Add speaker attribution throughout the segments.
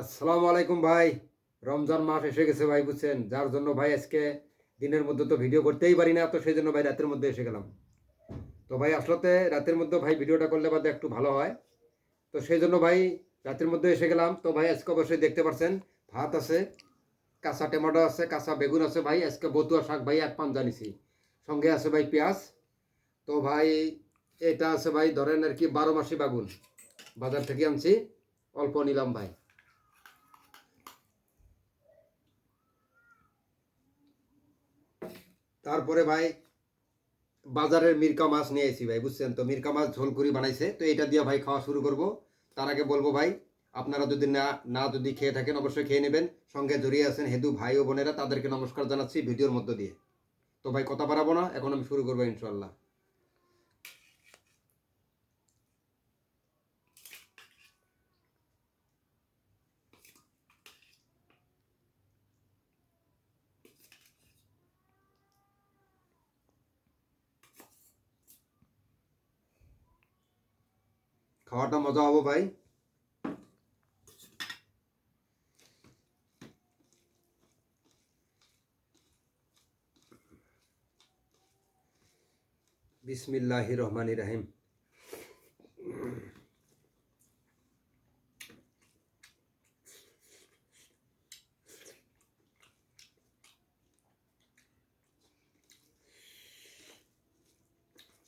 Speaker 1: আসসালামু আলাইকুম ভাই। রমজান মাস এসে গেছে ভাই, বুঝছেন? যার জন্য ভাই আজকে দিনের মধ্যে তো ভিডিও করতেই পারি না, তো সেই জন্য ভাই রাতের মধ্যে এসে গেলাম। তো ভাই আসলে রাতের মধ্যে ভাই ভিডিওটা করলে বাদে একটু ভালো হয়। তো সেই জন্য ভাই রাতের মধ্যে এসে গেলাম। তো ভাই, আজকে অবশ্যই দেখতে পাচ্ছেন ভাত আছে, কাঁচা টমেটো আছে, কাঁচা বেগুন আছে ভাই, আজকে বতুয়া শাক ভাই এক পান জানিছি। সঙ্গে আছে ভাই পেঁয়াজ। তো ভাই, এটা আছে ভাই, ধরেন আর কি বারো মাসি বাগুন। বাজার থেকে আনছি, অল্প নিলাম ভাই। তারপরে ভাই বাজারের মিরকা মাছ নিয়ে এসেছি ভাই, বুঝছেন তো? মিরকা মাছ ঝোল করি বানাইছে, তো এটা দিয়ে ভাই খাওয়া শুরু করব। তার আগে বলব ভাই, আপনারা যদি না না যদি খেয়ে থাকেন, অবশ্যই খেয়ে নেবেন। সঙ্গে জড়িয়ে আছেন হেদু ভাই ও বোনেরা, তাদেরকে নমস্কার জানাচ্ছি ভিডিওর মধ্য দিয়ে। তো ভাই, কথা বাড়াবো না, এখন আমি শুরু করব ইনশাল্লাহ খাওয়াটা মজা হব ভাই বিসমিল্লাহ রহমান রাহিম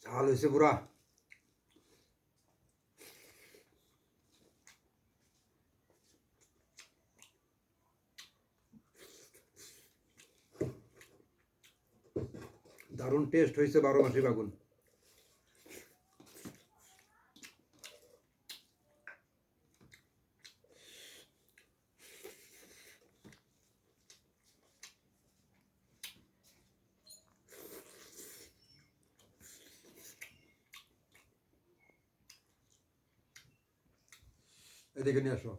Speaker 1: ঝাল হয়েছে পুরা দারুণ টেস্ট হয়েছে বারো মাসি বাগুন। এদিকে নিয়ে আসো।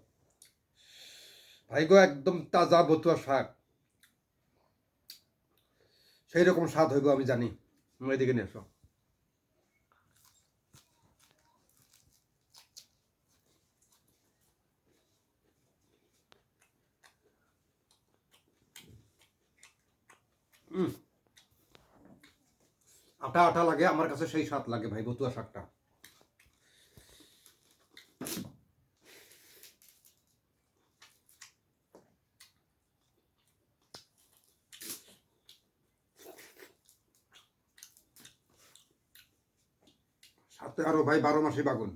Speaker 1: ভাই গো একদম তাজা বতুয়া শাক। সেই রকম স্বাদ হইব, আমি জানি এদিকে নিয়ে উম। আটা আটা লাগে, আমার কাছে সেই স্বাদ লাগে ভাই, বতুয়া শাকটা সাথে আরও ভাই বারো মাসে বাগুন।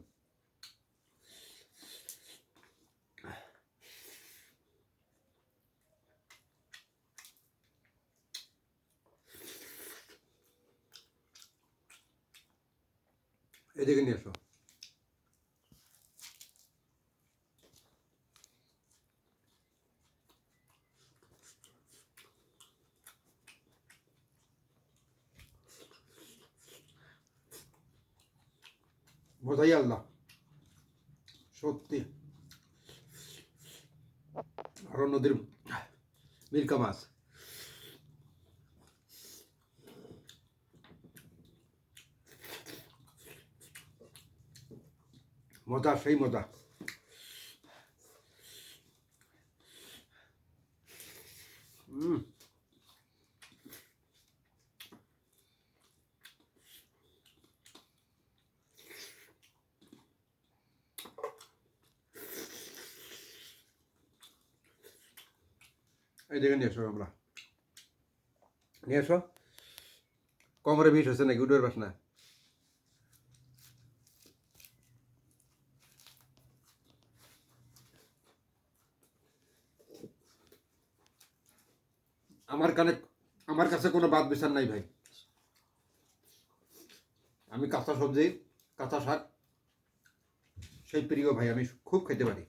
Speaker 1: এদিকে নিয়ে এসো বোঝাই আল্লাহ সত্যি আরো নদীর মিল্কা মাছ মজা সেই মজা এই দেখে নিয়ে এসো আমরা। নিয়ে এসো কোমরে বিষ হচ্ছে নাকি? না আমার কানে, আমার কাছে কোনো বাদ বিচার নাই ভাই। আমি কাঁচা সবজি, কাঁচা শাক, সেই প্রিয় ভাই, আমি খুব খেতে পারি।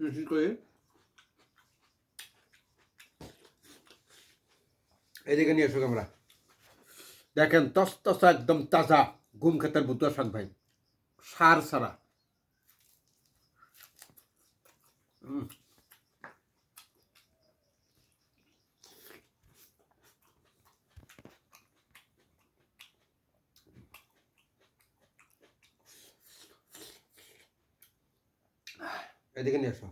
Speaker 1: বিশেষ করে এদিকে নিয়ে এসো আমরা দেখেন তস তসা একদম তাজা ঘুম খেতার বুতুয়া শাক ভাই।
Speaker 2: সার ছাড়া।
Speaker 1: হুম এদিকে নিয়ে আসো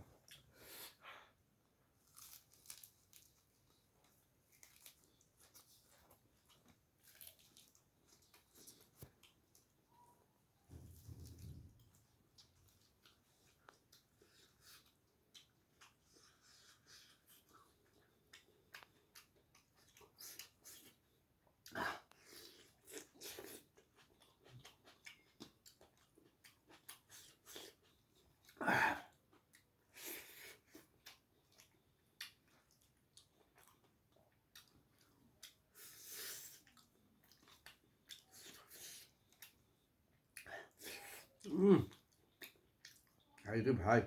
Speaker 1: হুম এই যে ভাই